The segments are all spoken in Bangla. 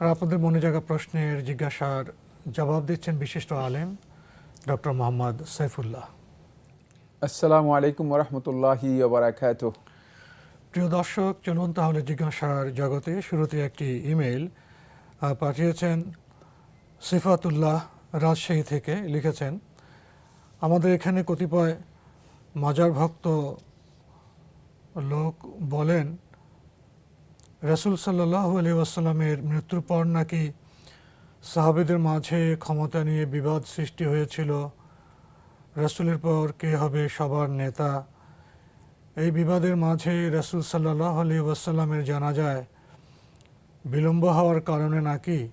আর আপনাদের মনে জায়গা প্রশ্নের জিজ্ঞাসার জবাব দিচ্ছেন বিশিষ্ট আলেম ডক্টর মোহাম্মদ সাইফুল্লাহ। আসসালামু আলাইকুম রহমতুল্লাহি ওবরাকাত প্রিয় দর্শক চলুন তাহলে জিজ্ঞাসার জগতে শুরুতে একটি ইমেল পাঠিয়েছেন সিফাতুল্লাহ রাজশাহী থেকে লিখেছেন আমাদের এখানে কতিপয় মাজার ভক্ত লোক বলেন রসুল সাল্লাহ আলী আসসালামের মৃত্যুর পর নাকি সাহাবেদের মাঝে ক্ষমতা নিয়ে বিবাদ সৃষ্টি হয়েছিল। রসুলের পর কে হবে সবার নেতা? এই বিবাদের মাঝে রসুল সাল্লাহ আলী ওয়াসাল্লামের জানা যায় বিলম্ব হওয়ার কারণে নাকি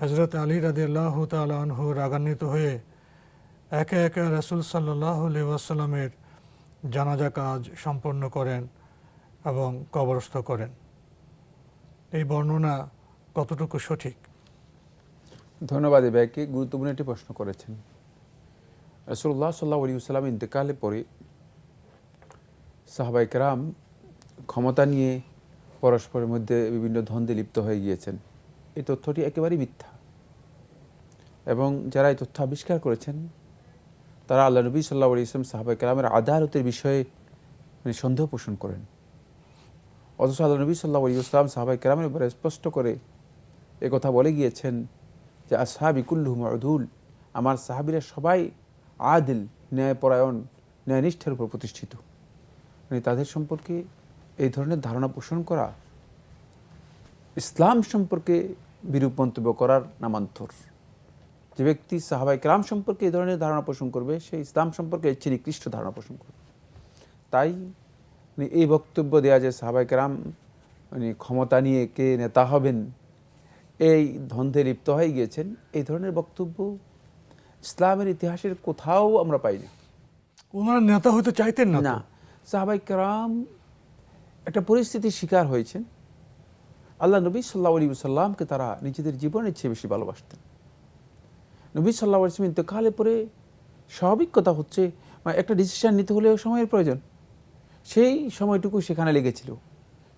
হজরত আলী রাদিয়াল্লাহ তালহু রাগান্বিত হয়ে একে একে রসুল সাল্লাহ আলী ওয়াসাল্লামের জানাজা কাজ সম্পন্ন করেন এবং কবরস্থ করেন। এই বর্ণনা কতটুকু সঠিক? ধন্যবাদ এ ভাইকে গুরুত্বপূর্ণ একটি প্রশ্ন করেছেন। রসুল্লাহ সাল্লাহ আলী সাল্লাম ইন্তেকালে পরে সাহাবাই কেরাম ক্ষমতা নিয়ে পরস্পরের মধ্যে বিভিন্ন দ্বন্দ্বে লিপ্ত হয়ে গিয়েছেন। এই তথ্যটি একেবারেই মিথ্যা। এবং যারা এই তথ্য আবিষ্কার করেছেন, তারা আল্লাহ নবী সাল্লাহ আলী ইসলাম সাহাবাই কেরামের আদালতের বিষয়ে মানে সন্দেহ পোষণ করেন। অথচ আল্লাহ নবী সাল্লাহ ইসলাম সাহাবাই কেরামের উপরে স্পষ্ট করে এ কথা বলে গিয়েছেন যে, আসহাবি কুল্লু মদুল আমার সাহাবিরা সবাই আদিল, ন্যায়পরায়ণ, ন্যায়নিষ্ঠার উপর প্রতিষ্ঠিত। মানে তাদের সম্পর্কে এই ধরনের ধারণা পোষণ করা, ইসলাম সম্পর্কে বিরূপ মন্তব্য করার নামান্তর। যে ব্যক্তি সাহাবাই কেরাম সম্পর্কে এই ধরনের ধারণা পোষণ করবে, সে ইসলাম সম্পর্কে এর চেয়ে নিকৃষ্ট ধারণা পোষণ করবে। তাই এই বক্তব্য দেওয়া যে সাহাবাই কেরাম মানে ক্ষমতা নিয়ে কে নেতা হবেন এই ধন্ধে লিপ্ত হয়ে গিয়েছেন এই ধরনের বক্তব্য ইসলামের ইতিহাসের কোথাও আমরা পাই না। ওনারা নেতা হতে চাইতেন না না। সাহাবাই কেরাম একটা পরিস্থিতির শিকার হয়েছেন। আল্লাহ নবী সাল্লাহ আলী সাল্লামকে তারা নিজেদের জীবনের চেয়ে বেশি ভালোবাসতেন। নবী সাল্লাহ আলিম ইন্তকালে পরে স্বাভাবিক কথা হচ্ছে মানে একটা ডিসিশন নিতে হলেও সময়ের প্রয়োজন। সেই সময়টুকু সেখানে লেগেছিল।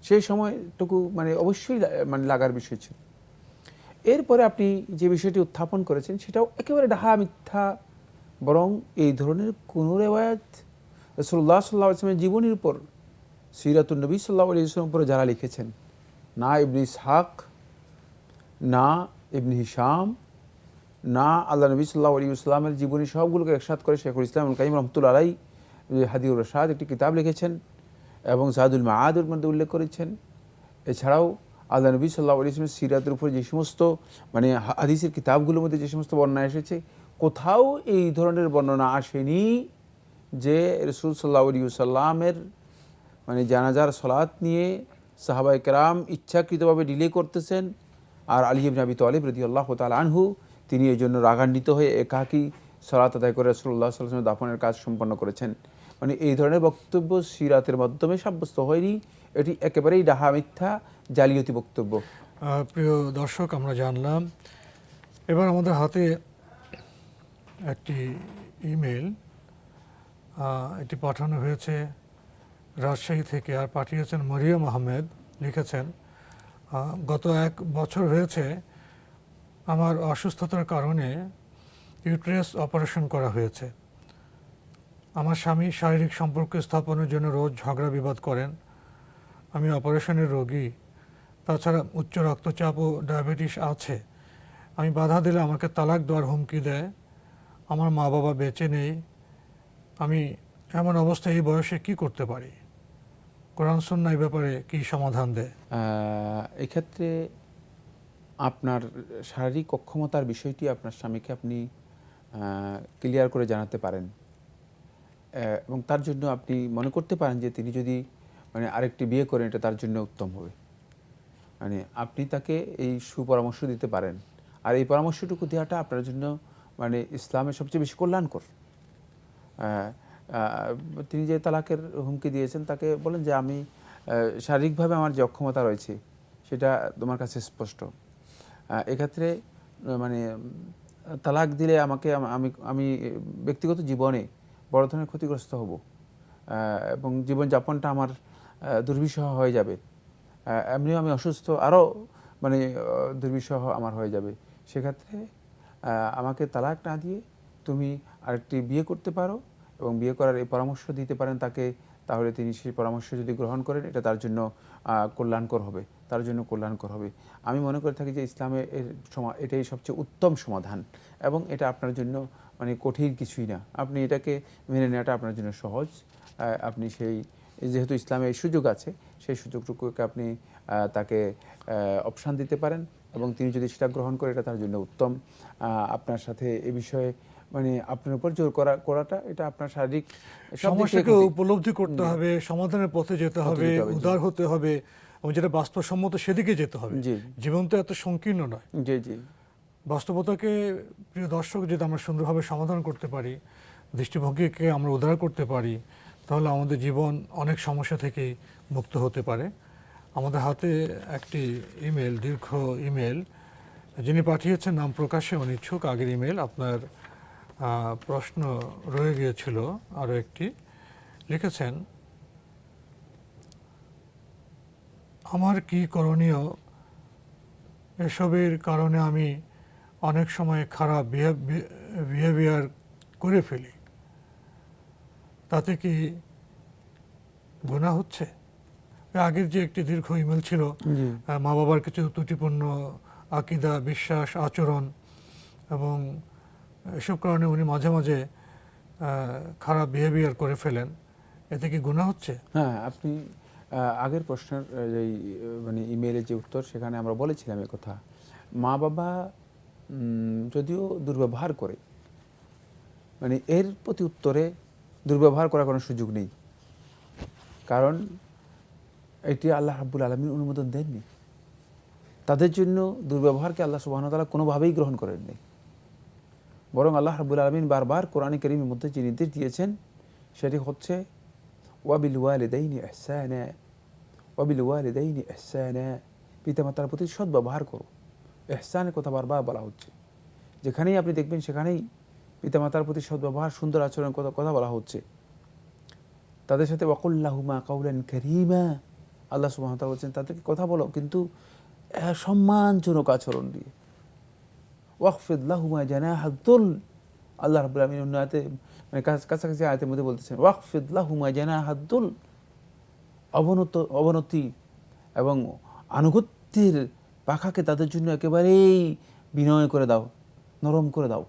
সেই সময়টুকু মানে অবশ্যই মানে লাগার বিষয় ছিল। এরপরে আপনি যে বিষয়টি উত্থাপন করেছেন সেটাও একেবারে ডাহা মিথ্যা, বরং এই ধরনের কোনো রেওয়ায়ত রসুল্লাহ সাল্লাহ আসলামের জীবনীর উপর সিরাতুল নবী সাল্লাহ ইসলামের উপরে যারা লিখেছেন, না ইবনি ইসহাক, না ইবনি হিসাম না আল্লাহ নবী সাল্লাহ আলী ইসলামের জীবনী সবগুলোকে একসাথ করে শেখুল ইসলাম কাইম রহমতুল্লা আলাই হাদিউর রশাদ একটি কিতাব লিখেছেন এবং সাদুল মাহাদুর মধ্যে উল্লেখ করেছেন। এছাড়াও আল্লাহ নবী সাল্লাহ আলী ইসলামের সিরাতের উপর যে সমস্ত মানে হাদিসের কিতাবগুলোর মধ্যে যে সমস্ত বর্ণনা এসেছে, কোথাও এই ধরনের বর্ণনা আসেনি যে রসুল সাল্লাহ আলী সাল্লামের মানে জানাজার সলাৎ নিয়ে সাহাবাই কেরাম ইচ্ছাকৃতভাবে ডিলে করতেছেন। আর আলী ইবনে আবি তালিব রদি আল্লাহ তাল আনহু, তিনি এই জন্য রাগান্বিত হয়ে একাকী সলাত আদায় করে রসুল্লাহ সাল্লামের দাফনের কাজ সম্পন্ন করেছেন। মানে এই ধরনের বক্তব্য সিরাতের মাধ্যমে সাব্যস্ত হয়নি। এটি একেবারেই ডাহা মিথ্যা, জালিয়াতি বক্তব্য। প্রিয় দর্শক, আমরা জানলাম। এবার আমাদের হাতে একটি ইমেল। এটি পাঠানো হয়েছে রাজশাহী থেকে, আর পাঠিয়েছেন মরিয়ম আহমেদ, লিখেছেন গত এক বছর হয়েছে আমার অসুস্থতার কারণে ইউট্রেস অপারেশন করা হয়েছে। আমার স্বামী শারীরিক সম্পর্ক স্থাপনের জন্য রোজ ঝগড়া বিবাদ করেন। আমি অপারেশনের রোগী। তাছাড়া উচ্চ রক্তচাপ ও ডায়াবেটিস আছে। আমি বাধা দিলে আমাকে তালাক দেওয়ার হুমকি দেয়। আমার মা বাবা বেঁচে নেই। আমি এমন অবস্থায় এই বয়সে কি করতে পারি? কোরআন সন্না এই ব্যাপারে কি সমাধান দেয়? এক্ষেত্রে আপনার শারীরিক অক্ষমতার বিষয়টি আপনার স্বামীকে আপনি ক্লিয়ার করে জানাতে পারেন। এবং তার জন্য আপনি মনে করতে পারেন যে তিনি যদি মানে আরেকটি বিয়ে করেন, এটা তার জন্য উত্তম হবে। মানে আপনি তাকে এই সুপরামর্শ দিতে পারেন। আর এই পরামর্শটুকু দেওয়াটা আপনার জন্য মানে ইসলামের সবচেয়ে বেশি কল্যাণকর। তিনি যে তালাকের হুমকি দিয়েছেন, তাকে বলেন যে, আমি শারীরিকভাবে আমার যে অক্ষমতা রয়েছে, সেটা তোমার কাছে স্পষ্ট। এক্ষেত্রে মানে তালাক দিলে আমাকে, আমি আমি ব্যক্তিগত জীবনে বড় ধরনের ক্ষতিগ্রস্ত হব। এবং জীবনযাপনটা আমার দুর্বিষহ হয়ে যাবে। এমনিও আমি অসুস্থ, আরও মানে দুর্বিষহ আমার হয়ে যাবে। সেক্ষেত্রে আমাকে তালাক না দিয়ে তুমি আরেকটি বিয়ে করতে পারো এবং বিয়ে করার এই পরামর্শ দিতে পারেন তাকে, তাহলে তিনি সেই পরামর্শ যদি গ্রহণ করেন, এটা তার জন্য কল্যাণকর হবে, তার জন্য কল্যাণকর হবে। আমি মনে করে থাকি যে ইসলামে এর সমা, এটাই সবচেয়ে উত্তম সমাধান এবং এটা আপনার জন্য মানে কঠিন কিছুই না। আপনি এটাকে মেনে নেওয়াটা আপনার জন্য সহজ। আপনি সেই যেহেতু ইসলামে এই সুযোগ আছে সেই সুযোগটুকুকে আপনি তাকে অপশান দিতে পারেন এবং তিনি যদি সেটা গ্রহণ করে এটা তার জন্য উত্তম। আপনার সাথে এ বিষয়ে মানে আপনার উপর জোর করা করাটা এটা আপনার শারীরিক সমস্যাকে উপলব্ধি করতে হবে সমাধানের পথে যেতে হবে। উদার হতে হবে এবং যেটা বাস্তবসম্মত সেদিকে যেতে হবে। জি। জীবন তো এত সংকীর্ণ নয়। জি জি। বাস্তবতাকে, প্রিয় দর্শক, যদি আমরা সুন্দরভাবে সমাধান করতে পারি, দৃষ্টিভঙ্গিকে আমরা উদার করতে পারি, তাহলে আমাদের জীবন অনেক সমস্যা থেকে মুক্ত হতে পারে। আমাদের হাতে একটি ইমেল, দীর্ঘ ইমেল, যিনি পাঠিয়েছেন নাম প্রকাশে অনিচ্ছুক আগের ইমেল আপনার প্রশ্ন রয়ে গিয়েছিল, আরও একটি। লিখেছেন, আমার কি করণীয়? এসবের কারণে আমি অনেক সময় খারাপ বিহেভিয়ার করে ফেলি। তাতে কি গুণা হচ্ছে? আগের যে একটি দীর্ঘ ইমেল ছিল মা বাবার কিছু ত্রুটিপূর্ণ আকিদা বিশ্বাস আচরণ এবং এসব কারণে উনি মাঝে মাঝে খারাপ বিহেভিয়ার করে ফেলেন। এতে কি গুণা হচ্ছে? হ্যাঁ আপনি আগের প্রশ্নের যেই মানে ইমেলের যে উত্তর সেখানে আমরা বলেছিলাম কথা। মা বাবা যদিও দুর্ব্যবহার করে মানে এর প্রতি উত্তরে দুর্ব্যবহার করার কোনো সুযোগ নেই। কারণ এটি আল্লাহ রাব্বুল আলমীর অনুমোদন দেননি। তাদের জন্য দুর্ব্যবহারকে আল্লাহ সুবাহতালা কোনোভাবেই গ্রহণ করেননি। বরং আল্লাহ রাব্বুল আলমিন বারবার কোরআন করিমের মধ্যে যে নির্দেশ দিয়েছেন, সেটি হচ্ছে, ওয়াবিল ওয়ালিদাইনি ইহসানা, ওয়াবিল ওয়ালিদাইনি ইহসানা। পিতামাতার প্রতি সদ্ব্যবহার করো। এহসানের কথা বারবার বলা হচ্ছে। যেখানেই আপনি দেখবেন সেখানেই পিতামাতার প্রতি সদ্ব্যবহার, সুন্দর আচরণের কথা কথা বলা হচ্ছে। তাদের সাথে ওয়াকুল্লাহুমা কাউলান করিমা, আল্লাহ সুবহানাহু বলছেন, তাদেরকে কথা বলো, কিন্তু সম্মানজনক আচরণ দিয়ে। ওয়াকফিদ লাহুমা জানাহাদ্দুল আল্লাহ রাব্বুল আলামিন অন্য আয়াতে মানে কাছ- কাছাকাছি আয়তের মধ্যে বলতেছেন ওয়াকফিদ লাহুমা জানাহাদ্দুল অবনত, অবনতি এবং আনুগত্যের পাখাকে তাদের জন্য একেবারেই বিনয় করে দাও, নরম করে দাও,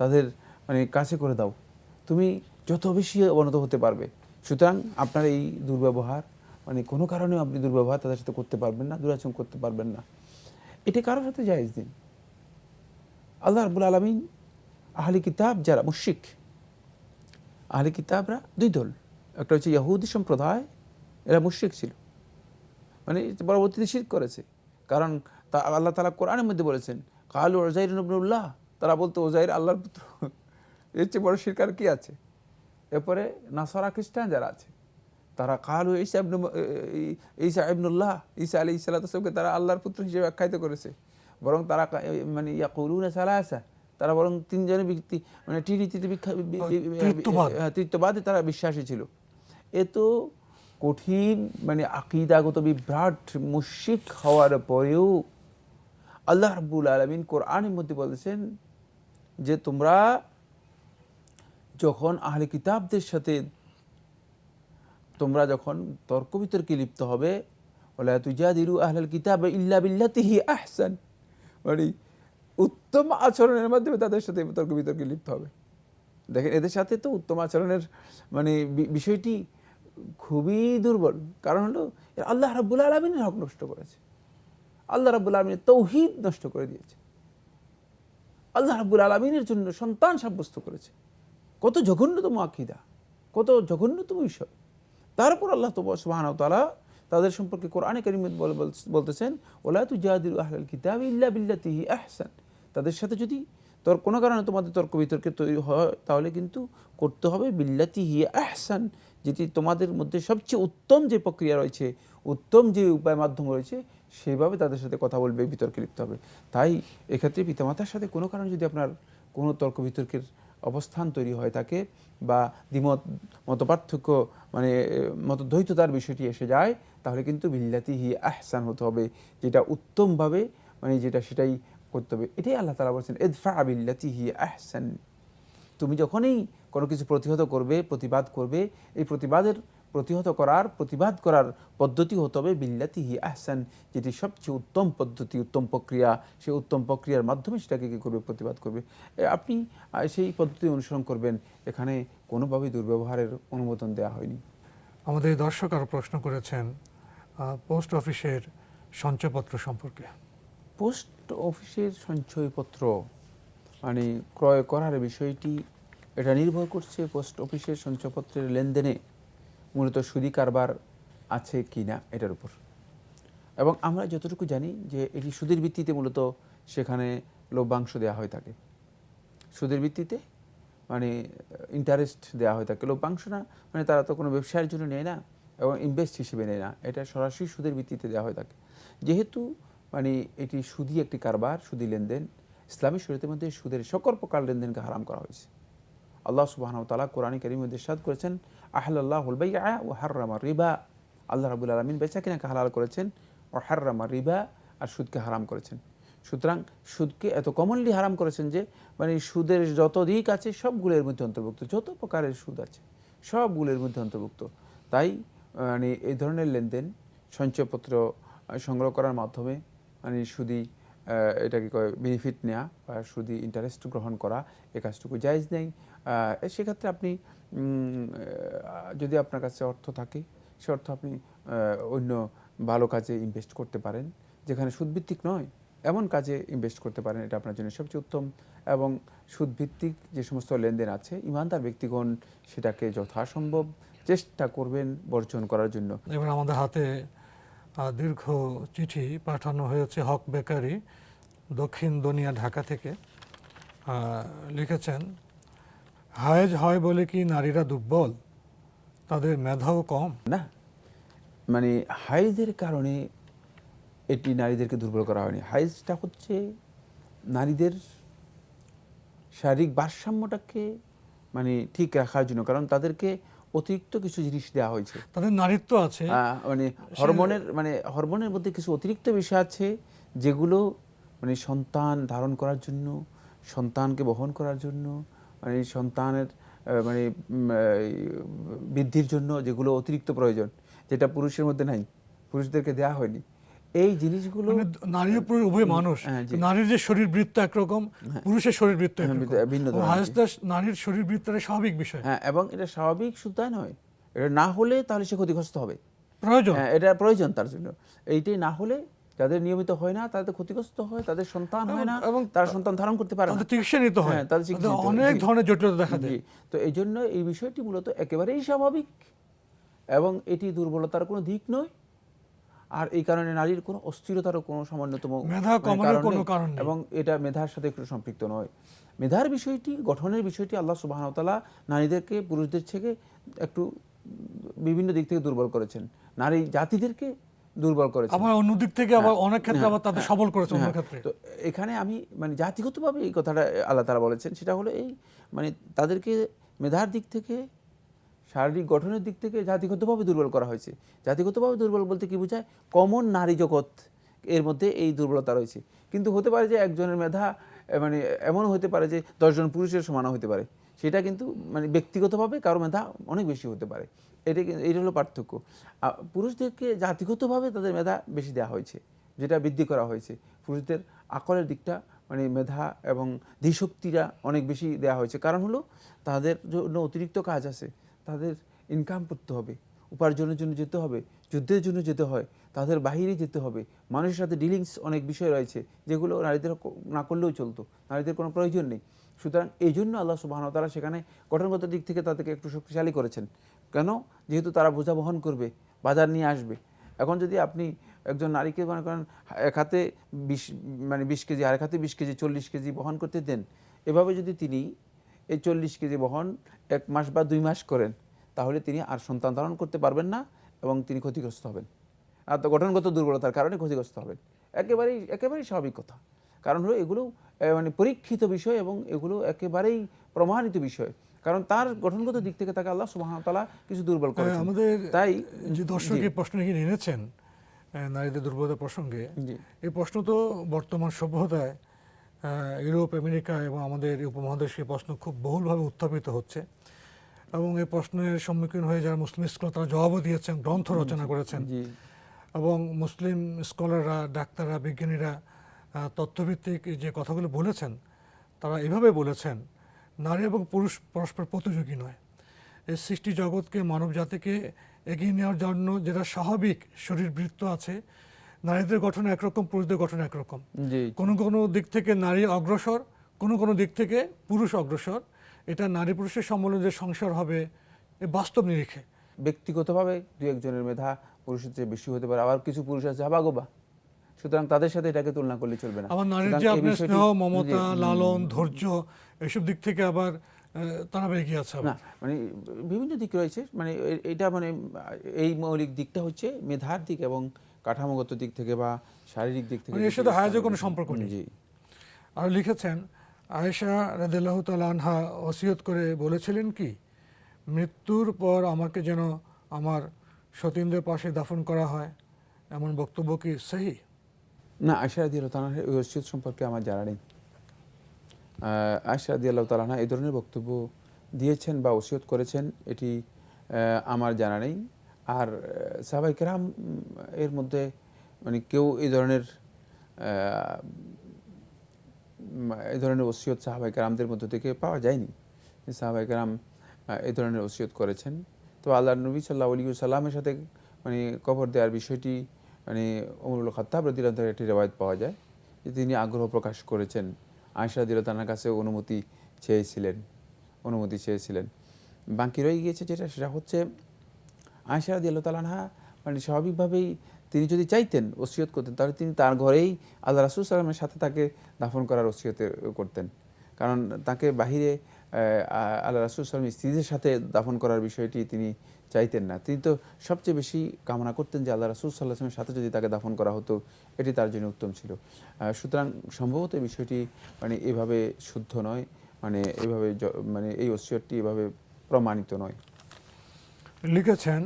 তাদের মানে কাছে করে দাও। তুমি যত বেশি অবনত হতে পারবে, সুতরাং আপনার এই দুর্ব্যবহার মানে কোনো কারণে আপনি দুর্ব্যবহার তাদের সাথে করতে পারবেন না, দুরাচরণ করতে পারবেন না। এটা কারোর সাথে জায়েজ দিন আল্লাহ রাব্বুল আলমিন আহলি কিতাব যারা মুশিক আহলি কিতাবরা দুই দল। একটা হচ্ছে ইয়াহুদি সম্প্রদায়, এরা মুশিক ছিল। মানে পরবর্তীতে শির করেছে। কারণ তা আল্লাহ তালা কোরআনের মধ্যে বলেছেন কালু ওজাইর নবনুল্লাহ তারা বলতো ওজাইর আল্লাহর পুত্র। এর চেয়ে বড় শিরকার কি আছে? এরপরে নাসারা খ্রিস্টান যারা আছে তারা কালু ঈসা ইবনু ঈসা ইবনুল্লাহ ঈসা আলী ইসালাতামকে তারা আল্লাহর পুত্র হিসেবে আখ্যায়িত করেছে। বরং তারা মানে ইয়াকুলুনা সালাসা তারা বরং তিনজনের ব্যক্তি মানে তৃতীয়বাদ। হ্যাঁ, তৃতীয়বাদে তারা বিশ্বাসী ছিল। এ তো কঠিন মানে আকিদাগত বিভ্রাট, মুশিক হওয়ার পরেও আল্লাহ রাব্বুল আলমিন কোরআনের মধ্যে বলেছেন যে তোমরা যখন আহলে কিতাবদের সাথে তোমরা যখন তর্ক বিতর্কে লিপ্ত হবে ওলা আহলাল কিতাব ইল্লা আহসান মানে উত্তম আচরণের মাধ্যমে তাদের সাথে তর্ক বিতর্কে লিপ্ত হবে। দেখেন, এদের সাথে তো উত্তম আচরণের মানে বিষয়টি খুবই দুর্বল। কারণ হলো, আল্লাহ রাব্বুল আলমিনের হক নষ্ট করেছে। আল্লাহ রাব্বুল আলমিনের তৌহিদ নষ্ট করে দিয়েছে। আল্লাহ রাব্বুল আলমিনের জন্য সন্তান সাব্যস্ত করেছে। কত জঘন্যতম আকিদা, কত জঘন্যতম বিষয় তারপর আল্লাহ তো সুবাহান তালা তাদের সম্পর্কে কোরআনে করিম বল- বল- বলতেছেন, ওলা তু জাহাদিল আহলাল কিতাব ইল্লা বিল্লাতিহি আহসান। তাদের সাথে যদি তোর কোনো কারণে তোমাদের তর্ক বিতর্কে তৈরি হয়, তাহলে কিন্তু করতে হবে বিল্লাতিহি আহসান। যেটি তোমাদের মধ্যে সবচেয়ে উত্তম যে প্রক্রিয়া রয়েছে, উত্তম যে উপায় মাধ্যম রয়েছে, সেইভাবে তাদের সাথে কথা বলবে, বিতর্কে লিপ্ত হবে। তাই এক্ষেত্রে পিতামাতার সাথে কোনো কারণে যদি আপনার কোনো তর্ক বিতর্কের অবস্থান তৈরি হয় থাকে বা দ্বিমত, মতপার্থক্য মানে মতদ্বৈততার বিষয়টি এসে যায়, তাহলে কিন্তু বিল্লাতি হি আহসান হতে হবে, যেটা উত্তমভাবে মানে যেটা সেটাই করতে হবে। এটাই আল্লাহ তালা বলছেন এদফা বিল্লাতি হি আহসান। তুমি যখনই কোনো কিছু প্রতিহত করবে প্রতিবাদ করবে এই প্রতিবাদের প্রতিহত করার প্রতিবাদ করার পদ্ধতি হতে হবে বিল্লাতি হি আহসান যেটি সবচেয়ে উত্তম পদ্ধতি উত্তম প্রক্রিয়া। সেই উত্তম প্রক্রিয়ার মাধ্যমে সেটাকে কী করবে? প্রতিবাদ করবে। আপনি সেই পদ্ধতি অনুসরণ করবেন। এখানে কোনোভাবেই দুর্ব্যবহারের অনুমোদন দেওয়া হয়নি। আমাদের দর্শক আরও প্রশ্ন করেছেন পোস্ট অফিসের সঞ্চয়পত্র সম্পর্কে। পোস্ট অফিসের সঞ্চয়পত্র মানে ক্রয় করার বিষয়টি এটা নির্ভর করছে পোস্ট অফিসের সঞ্চয়পত্রের লেনদেনে মূলত সুদি কারবার আছে কি না এটার উপর। এবং আমরা যতটুকু জানি যে এটি সুদের ভিত্তিতে মূলত সেখানে লভ্যাংশ দেওয়া হয়ে থাকে। সুদের ভিত্তিতে মানে ইন্টারেস্ট দেওয়া হয়ে থাকে। লভ্যাংশ না মানে তারা তো কোনো ব্যবসায়ের জন্য নেয় না এবং ইনভেস্ট হিসেবে নেয় না। এটা সরাসরি সুদের ভিত্তিতে দেওয়া হয়ে থাকে। যেহেতু মানে এটি সুদি একটি কারবার, সুদি লেনদেন, ইসলামী শরীয়তের মধ্যে সুদের সকল প্রকার লেনদেনকে হারাম করা হয়েছে। আল্লাহ সুবাহ তালা কোরআন করিম সাদ করেছেন আহ্লাহ হুলবাই ও হার্রামা রিবা। আল্লাহ রাবুল আলমিন বেচা কিনাকে হালাল করেছেন, ও হার্রামা রিবা আর সুদকে হারাম করেছেন। সুতরাং সুদকে এত কমনলি হারাম করেছেন যে মানে সুদের যত দিক আছে সবগুলোর মধ্যে অন্তর্ভুক্ত, যত প্রকারের সুদ আছে সবগুলোর মধ্যে অন্তর্ভুক্ত। তাই মানে এই ধরনের লেনদেন সঞ্চয়পত্র সংগ্রহ করার মাধ্যমে মানে সুদি এটাকে বেনিফিট নেওয়া বা সুদি ইন্টারেস্ট গ্রহণ করা, এ কাজটুকু জায়জ নেই। সেক্ষেত্রে আপনি যদি আপনার কাছে অর্থ থাকে, সে অর্থ আপনি অন্য ভালো কাজে ইনভেস্ট করতে পারেন, যেখানে সুদভিত্তিক নয়, এমন কাজে ইনভেস্ট করতে পারেন, এটা আপনার জন্য সবচেয়ে উত্তম। এবং সুদভিত্তিক যে সমস্ত লেনদেন আছে, ইমানদার ব্যক্তিগণ সেটাকে যথাসম্ভব চেষ্টা করবেন বর্জন করার জন্য। এবার আমাদের হাতে দীর্ঘ চিঠি পাঠানো হয়েছে হক বেকারি দক্ষিণ দুনিয়া ঢাকা থেকে। লিখেছেন হায়েজ হয় বলে কি নারীরা দুর্বল? তাদের মেধাও কম। না মানে হাইজের কারণে এটি নারীদেরকে দুর্বল করা হয়নি। হাইজটা হচ্ছে নারীদের শারীরিক ভারসাম্যটাকে মানে ঠিক রাখার জন্য কারণ তাদেরকে অতিরিক্ত কিছু জিনিস দেওয়া হয়েছে। তাদের নারীত্ব আছে। মানে হরমোনের মানে হরমোনের মধ্যে কিছু অতিরিক্ত বিষয় আছে যেগুলো মানে সন্তান ধারণ করার জন্য সন্তানকে বহন করার জন্য মানে সন্তানের মানে বৃদ্ধির জন্য যেগুলো অতিরিক্ত প্রয়োজন যেটা পুরুষের মধ্যে নাই পুরুষদেরকে দেওয়া হয়নি। এই জিনিসগুলো মানে নারী ও পুরুষ উভয় মানুষ। হ্যাঁ। নারীর যে শরীর বৃত্ত একরকম পুরুষের শরীর বৃত্ত হ্যাঁ, ভিন্ন- নারীর শরীর বৃত্তের স্বাভাবিক বিষয়। হ্যাঁ এবং এটা স্বাভাবিক তাই নয় এটা না হলে তাহলে সে ক্ষতিগ্রস্ত হবে। প্রয়োজন। হ্যাঁ এটা প্রয়োজন তার জন্য। এইটাই না হলে যাদের নিয়মিত হয় না তাদের ক্ষতিগ্রস্ত হয় তাদের সন্তান হয় না এবং- তারা সন্তান ধারণ করতে পারে না। চিকিৎসা নিতে হয়। হ্যাঁ, তাদের চিকিৎসা অনেক ধরনের জটিলতা দেখা দেয়। তো এই জন্য এই বিষয়টি মূলত একেবারেই স্বাভাবিক এবং এটি দুর্বলতার কোনো দিক নয়। আর এই কারণে নারীর কোনো অস্থিরতারও কোনো সামান্যতম মেধা মানে কমানোর কোনো কারণ এবং এটা মেধার সাথে একটু সম্পৃক্ত নয়। মেধার বিষয়টি গঠনের বিষয়টি আল্লাহ সুবাহতালা নারীদেরকে পুরুষদের থেকে একটু বিভিন্ন দিক থেকে দুর্বল করেছেন। নারী জাতিদেরকে দুর্বল করেছেন আবার অন্যদিক থেকে আবার অনেক ক্ষেত্রে আবার তাদের সবল করেছে অন্য হ্যাঁ, ক্ষেত্রে। তো এখানে আমি মানে জাতিগতভাবে এই কথাটা আল্লাহ তারা বলেছেন সেটা হলো এই মানে তাদেরকে মেধার দিক থেকে শারীরিক গঠনের দিক থেকে জাতিগতভাবে দুর্বল করা হয়েছে। জাতিগতভাবে দুর্বল বলতে কি বোঝায়? কমন নারী জগৎ এর মধ্যে এই দুর্বলতা রয়েছে। কিন্তু হতে পারে যে একজনের মেধা মানে এমনও হতে পারে যে দশজন পুরুষের সমানও হতে পারে। সেটা কিন্তু মানে ব্যক্তিগতভাবে কারও মেধা অনেক বেশি হতে পারে। এটা এটা হলো পার্থক্য। পুরুষদেরকে জাতিগতভাবে তাদের মেধা বেশি দেওয়া হয়েছে, যেটা বৃদ্ধি করা হয়েছে। পুরুষদের আকলের দিকটা মানে মেধা এবং ধীশক্তিটা অনেক বেশি দেওয়া হয়েছে। কারণ হলো, তাদের জন্য অতিরিক্ত কাজ আছে, তাদের ইনকাম করতে হবে, উপার্জনের জন্য যেতে হবে, যুদ্ধের জন্য যেতে হয়, তাদের বাহিরে যেতে হবে। মানুষের সাথে ডিলিংস অনেক বিষয় রয়েছে, যেগুলো নারীদের না করলেও চলতো, নারীদের কোনো প্রয়োজন নেই। সুতরাং এই জন্য আল্লাহ সুবাহ তারা সেখানে গঠনগত দিক থেকে তাদেরকে একটু শক্তিশালী করেছেন। কেন? যেহেতু তারা বোঝা বহন করবে, বাজার নিয়ে আসবে। এখন যদি আপনি একজন নারীকে মনে করেন, এক হাতে বিশ মানে বিশ কেজি, আরেক হাতে বিশ কেজি, চল্লিশ কেজি বহন করতে দেন, এভাবে যদি তিনি এই চল্লিশ কেজি বহন এক মাস বা দুই মাস করেন, তাহলে তিনি আর সন্তান ধারণ করতে পারবেন না এবং তিনি ক্ষতিগ্রস্ত হবেন। আর গঠনগত দুর্বলতার কারণে ক্ষতিগ্রস্ত হবেন। একেবারেই একেবারেই স্বাভাবিক কথা। কারণ হলো এগুলো মানে পরীক্ষিত বিষয় এবং এগুলো একেবারেই প্রমাণিত বিষয়। কারণ তার গঠনগত দিক থেকে তাকে আল্লাহ সুবহানাহু কিছু দুর্বল করে আমাদের তাই যে দর্শক এই প্রশ্ন এখানে এনেছেন নারীদের দুর্বলতা প্রসঙ্গে এই প্রশ্ন তো বর্তমান সভ্যতায় ইউরোপ আমেরিকা এবং আমাদের এই উপমহাদেশে প্রশ্ন খুব বহুলভাবে উত্থাপিত হচ্ছে এবং এই প্রশ্নের সম্মুখীন হয়ে যারা মুসলিম স্কলার তারা জবাবও দিয়েছেন গ্রন্থ রচনা করেছেন। জি। এবং মুসলিম স্কলাররা ডাক্তাররা বিজ্ঞানীরা তথ্যভিত্তিক যে কথাগুলো বলেছেন তারা এভাবে বলেছেন নারী এবং পুরুষ পরস্পর প্রতিযোগী নয়। এই সৃষ্টি জগৎকে মানব জাতিকে এগিয়ে নেওয়ার জন্য যেটা স্বাভাবিক শরীরবৃত্ত আছে নারীদের গঠন একরকম পুরুষদের গঠন একরকম। কোনো কোনো দিক থেকে নারী অগ্রসর কোনো কোনো দিক থেকে পুরুষ অগ্রসর। এটা নারী পুরুষের সম্মেলনে যে সংসার হবে এ বাস্তব নিরিখে। ব্যক্তিগতভাবে দু একজনের মেধা পুরুষের চেয়ে বেশি হতে পারে। আবার কিছু পুরুষ আছে হাবাগোবা। সুতরাং তাদের সাথে এটাকে তুলনা করলে চলবে না। আবার নারীর যে আপনার স্নেহ মমতা লালন ধৈর্য এসব দিক থেকে আবার তারা এগিয়ে আছে না মানে বিভিন্ন দিক রয়েছে মানে এটা মানে এই মৌলিক দিকটা হচ্ছে মেধার দিক এবং কাঠামোগত দিক থেকে বা শারীরিক দিক থেকে মানে এর সাথে হায়াজের কোনো সম্পর্ক নেই। জি। আর লিখেছেন আয়েশা রাদিল্লাহ তাল আনহা ওসিয়ত করে বলেছিলেন কি মৃত্যুর পর আমাকে যেন আমার সতীন্দ্রের পাশে দাফন করা হয় এমন বক্তব্য কি সহি? না আয়েশা রাদি আল্লাহ তালাহ ওসিয়ত সম্পর্কে আমার জানা নেই। আয়সা রাদি আল্লাহ তালাহা এই ধরনের বক্তব্য দিয়েছেন বা ওসিয়ত করেছেন, এটি আমার জানা নেই। আর সাহাবাই কেরাম এর মধ্যে মানে কেউ এই ধরনের এই ধরনের ওসিয়ত সাহাবাই কেরামদের মধ্য থেকে পাওয়া যায়নি। সাহাবাই কেরাম এই ধরনের ওসিয়ত করেছেন। তো আল্লাহ নবী সাল্লাহ আলী সাল্লামের সাথে মানে কবর দেওয়ার বিষয়টি মানে অমরুল খত্তাব রদিল্লাহ একটি রেওয়ায়ত পাওয়া যায়, যে তিনি আগ্রহ প্রকাশ করেছেন। আয়সা দিলতানার কাছে অনুমতি চেয়েছিলেন অনুমতি চেয়েছিলেন। বাকি রয়ে গিয়েছে যেটা, সেটা হচ্ছে আয়সা দিল তালানহা মানে স্বাভাবিকভাবেই তিনি যদি চাইতেন ওসিয়ত করতেন, তাহলে তিনি তার ঘরেই আল্লাহ রাসুল সাল্লামের সাথে তাকে দাফন করার ওসিয়তে করতেন। কারণ তাকে বাহিরে আল্লাহ রাসুল সাল্লাম স্ত্রীদের সাথে দাফন করার বিষয়টি তিনি চাইতেন না। তিনি তো সবচেয়ে বেশি কামনা করতেন যে আল্লাহ রাসুল সাল্লাহামের সাথে যদি তাকে দাফন করা হতো, এটি তার জন্য উত্তম ছিল। সুতরাং সম্ভবত এই বিষয়টি মানে এভাবে শুদ্ধ নয় মানে এভাবে মানে এই ওসিয়তটি এভাবে প্রমাণিত নয়। লিখেছেন,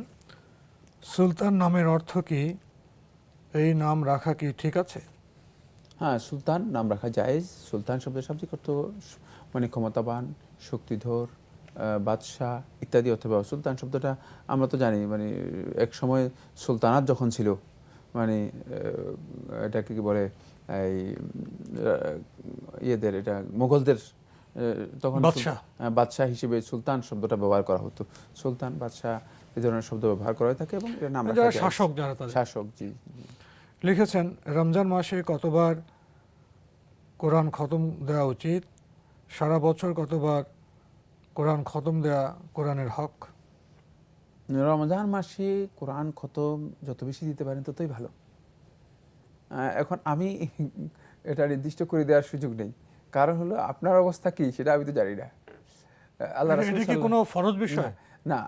সুলতান নামের অর্থ কি? এই নাম রাখা কি ঠিক আছে? হ্যাঁ সুলতান নাম রাখা জায়েজ। সুলতান শব্দের শাব্দিক অর্থ মানে ক্ষমতাবান শক্তিধর বাদশাহ ইত্যাদি অথবা সুলতান শব্দটা আমরা তো জানি মানে এক সময় সুলতানাত যখন ছিল মানে এটাকে কি বলে এই ইয়েদের এটা মোগলদের তখন সুল- বাদশাহ। হ্যাঁ, হিসেবে সুলতান শব্দটা ব্যবহার করা হতো। সুলতান বাদশাহ এই ধরনের শব্দ ব্যবহার করা হয়ে থাকে এবং এর নাম রাখা শাসক যারা শাসক জি। লিখেছেন রমজান মাসে কতবার কোরআন খতম দেওয়া উচিত? সারা বছর কতবার কোরআন খতম দেওয়া কোরআনের হক? রমজান মাসে কোরআন খতম যত বেশি দিতে পারেন ততই ভালো। এখন আমি এটা নির্দিষ্ট করে দেওয়ার সুযোগ নেই। কারণ হলো আপনার অবস্থা কি সেটা আমি তো জানি না। আল্লাহ কোনো ফরজ বিষয়? না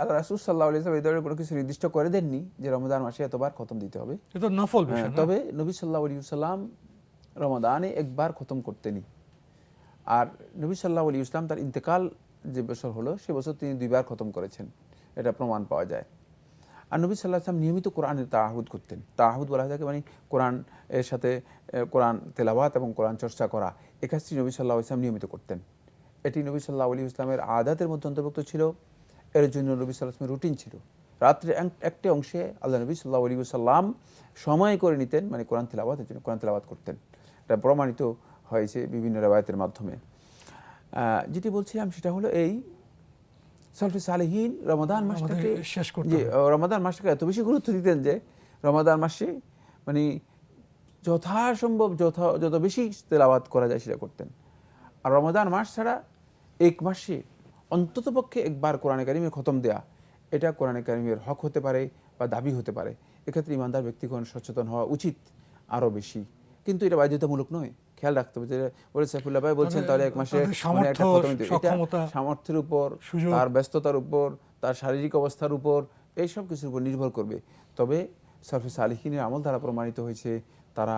আল্লাহ রাসুল সাল্লাহ আলিয়া এই ধরনের কোনো কিছু নির্দিষ্ট করে দেননি যে রমজান মাসে এতবার খতম দিতে হবে। এ তো নফল বিষয় হ্যাঁ, তবে নবী সাল্লাহ আলী সাল্লাম রমাদানে একবার খতম করতেনি আর নবী সাল্লাহ আলী ইসলাম তার ইন্তেকাল যে বছর হলো সে বছর তিনি দুইবার খতম করেছেন। এটা প্রমাণ পাওয়া যায়। আর নবী সাল্লাহ আসলাম নিয়মিত কোরআনের তাহাহুদ করতেন। তাহাহুদ বলা হয় থাকে মানে কোরআন এর সাথে কোরআন তেলাওয়াত এবং কোরআন চর্চা করা। এ কাজটি নবী সাল্লাহ ইসলাম নিয়মিত করতেন। এটি নবী সাল্লাহ আলী ইসলামের আদাতের মধ্যে অন্তর্ভুক্ত ছিল। এর জন্য নবী সাল্লাহ আসলামের রুটিন ছিল। রাত্রে এক- একটি অংশে আল্লাহ নবী সাল্লাহ আলী সাল্লাম সময় করে নিতেন মানে কোরআন তেলাওয়াতের জন্য কোরআন তেলাওয়াত করতেন। এটা প্রমাণিত হয়েছে বিভিন্ন রেবায়তের মাধ্যমে। যেটি বলছিলাম সেটা হলো এই সলফে সালেহীন রমাদান মাসটাকে শেষ করতে রমাদান মাসটাকে এত বেশি গুরুত্ব দিতেন যে রমাদান মাসে মানে যথাসম্ভব যথা যত বেশি তেলাওয়াত করা যায় সেটা করতেন। আর রমাদান মাস ছাড়া এক মাসে অন্ততপক্ষে একবার কোরআনে কারিমের খতম দেয়া এটা কোরআনে কারিমের হক হতে পারে বা দাবি হতে পারে। এক্ষেত্রে ইমানদার ব্যক্তিগণ সচেতন হওয়া উচিত আরও বেশি। কিন্তু এটা বাধ্যতামূলক নয়। খেয়াল রাখতে হবে যে বলে সাইফুল্লাহ ভাই বলছেন তাহলে এক মাসে মানে সামর্থ্যের উপর তার ব্যস্ততার উপর তার শারীরিক অবস্থার উপর এই সব কিছুর উপর নির্ভর করবে। তবে সরফে সালিহিনের আমল দ্বারা প্রমাণিত হয়েছে তারা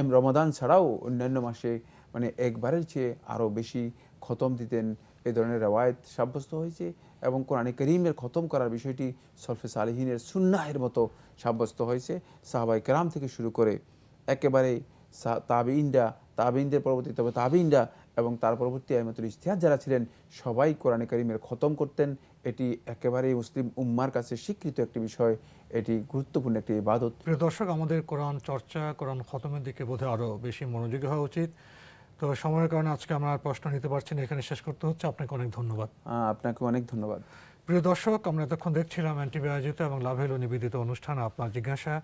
এম রমাদান ছাড়াও অন্যান্য মাসে মানে একবারের চেয়ে আরও বেশি খতম দিতেন এই ধরনের রেওয়ায়ত সাব্যস্ত হয়েছে এবং কোরআনে করিমের খতম করার বিষয়টি সরফে সালিহিনের সুন্নাহের মতো সাব্যস্ত হয়েছে। সাহাবাই কেরাম থেকে শুরু করে একেবারে তাবিইনরা তাবিনদের পরবর্তী তবে তাবিনরা এবং তার পরবর্তী আইমাতুল ইস্তিহাদ যারা ছিলেন, সবাই কোরআনে কারিমের খতম করতেন। এটি একেবারেই মুসলিম উম্মার কাছে স্বীকৃত একটি বিষয়। এটি গুরুত্বপূর্ণ একটি ইবাদত। প্রিয় দর্শক, আমাদের কোরআন চর্চা, কোরআন খতমের দিকে বোধহয় আরও বেশি মনোযোগী হওয়া উচিত। তো সময়ের কারণে আজকে আমরা আর প্রশ্ন নিতে পারছি না এখানে শেষ করতে হচ্ছে। আপনাকে অনেক ধন্যবাদ। আপনাকে অনেক ধন্যবাদ। প্রিয় দর্শক আমরা এতক্ষণ দেখছিলাম এনটিভি আয়োজিত এবং লাভেল নিবেদিত অনুষ্ঠান আপনার জিজ্ঞাসা।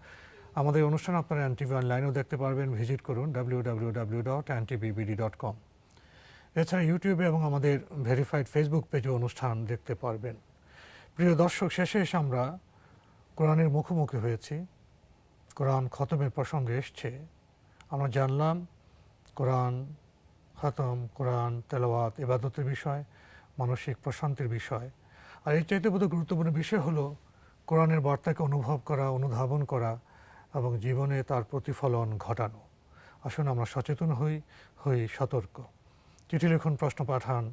আমাদের অনুষ্ঠান আপনারা এনটিভি অনলাইনেও দেখতে পারবেন। ভিজিট করুন W W W dot dot com. এছাড়া ইউটিউবে এবং আমাদের ভেরিফাইড ফেসবুক পেজে অনুষ্ঠান দেখতে পারবেন। প্রিয় দর্শক শেষে এসে আমরা কোরআনের মুখোমুখি হয়েছি। কোরআন খতমের প্রসঙ্গে এসছে। আমরা জানলাম কোরআন খতম, কোরআন, তেলাওয়াত, ইবাদতের বিষয়, মানসিক প্রশান্তির বিষয়। আর এর চাইতে বোধ গুরুত্বপূর্ণ বিষয় হলো কোরআনের বার্তাকে অনুভব করা, অনুধাবন করা এবং জীবনে তার প্রতিফলন ঘটানো। আসুন আমরা সচেতন হই হই সতর্ক। চিঠি লিখুন, প্রশ্ন পাঠান